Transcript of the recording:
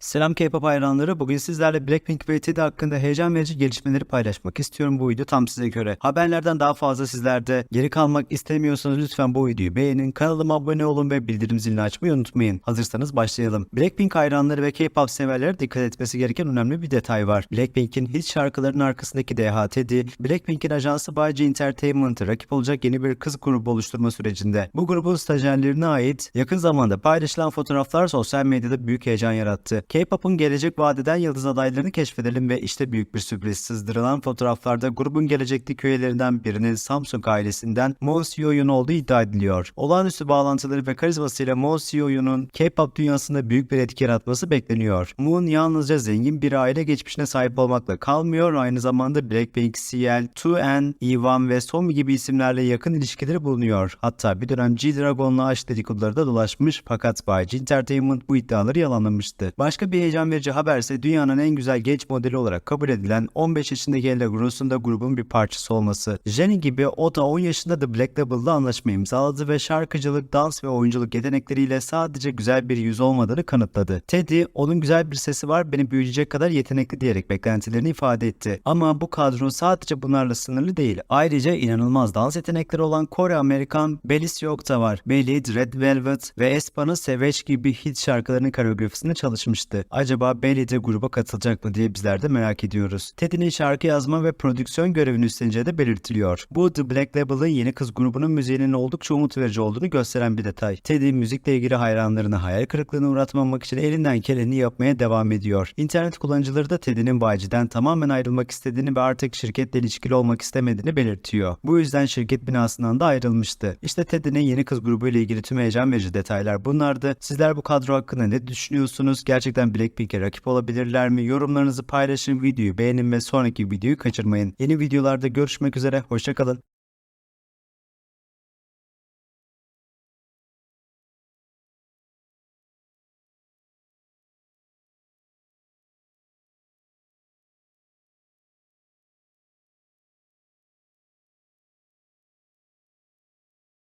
Selam K-pop hayranları. Bugün sizlerle Blackpink ve TD hakkında heyecan verici gelişmeleri paylaşmak istiyorum. Bu video tam size göre. Haberlerden daha fazla sizlerde geri kalmak istemiyorsanız lütfen bu videoyu beğenin. Kanalıma abone olun ve bildirim zilini açmayı unutmayın. Hazırsanız başlayalım. Blackpink hayranları ve K-pop severlere dikkat etmesi gereken önemli bir detay var. Blackpink'in hit şarkılarının arkasındaki DH Teddy, Blackpink'in ajansı YG Entertainment'ı rakip olacak yeni bir kız grubu oluşturma sürecinde. Bu grubun stajyerlerine ait yakın zamanda paylaşılan fotoğraflar sosyal medyada büyük heyecan yarattı. K-pop'un gelecek vadeden yıldız adaylarını keşfedelim ve işte büyük bir sürpriz sızdırılan fotoğraflarda grubun gelecekteki üyelerinden birinin Samsung ailesinden Moon Seo-yoon olduğu iddia ediliyor. Olağanüstü bağlantıları ve karizmasıyla Moon Seo-yoon'un K-pop dünyasında büyük bir etki yaratması bekleniyor. Moon yalnızca zengin bir aile geçmişine sahip olmakla kalmıyor, aynı zamanda Blackpink, CL, 2N, E1 ve Somi gibi isimlerle yakın ilişkileri bulunuyor. Hatta bir dönem G-Dragon'la aşk dedikoduları da dolaşmış fakat YG Entertainment bu iddiaları yalanlamıştı. Başka bir heyecan verici haber ise dünyanın en güzel genç modeli olarak kabul edilen 15 yaşındaki Ella Gross'un da grubun bir parçası olması. Jenny gibi o da 10 yaşında The Black Label'la anlaşma imzaladı ve şarkıcılık, dans ve oyunculuk yetenekleriyle sadece güzel bir yüz olmadığını kanıtladı. Teddy, onun güzel bir sesi var, beni büyüyecek kadar yetenekli diyerek beklentilerini ifade etti. Ama bu kadro sadece bunlarla sınırlı değil. Ayrıca inanılmaz dans yetenekleri olan Kore-Amerikan Belly Yok da var. Belly, Red Velvet ve Espa'nın Savage gibi hit şarkılarının koreografisinde çalışmıştı. Acaba Belly de gruba katılacak mı diye bizler de merak ediyoruz. Teddy'nin şarkı yazma ve prodüksiyon görevini üstleneceği de belirtiliyor. Bu The Black Label'ın yeni kız grubunun müziğinin oldukça umut verici olduğunu gösteren bir detay. Teddy müzikle ilgili hayranlarını hayal kırıklığına uğratmamak için elinden geleni yapmaya devam ediyor. İnternet kullanıcıları da Teddy'nin Bayci'den tamamen ayrılmak istediğini ve artık şirketle ilişkili olmak istemediğini belirtiyor. Bu yüzden şirket binasından da ayrılmıştı. İşte Teddy'nin yeni kız grubu ile ilgili tüm heyecan verici detaylar bunlardı. Sizler bu kadro hakkında ne düşünüyorsunuz? Gerçekten Blackpink'e rakip olabilirler mi? Yorumlarınızı paylaşın, videoyu beğenin ve sonraki videoyu kaçırmayın. Yeni videolarda görüşmek üzere, hoşçakalın.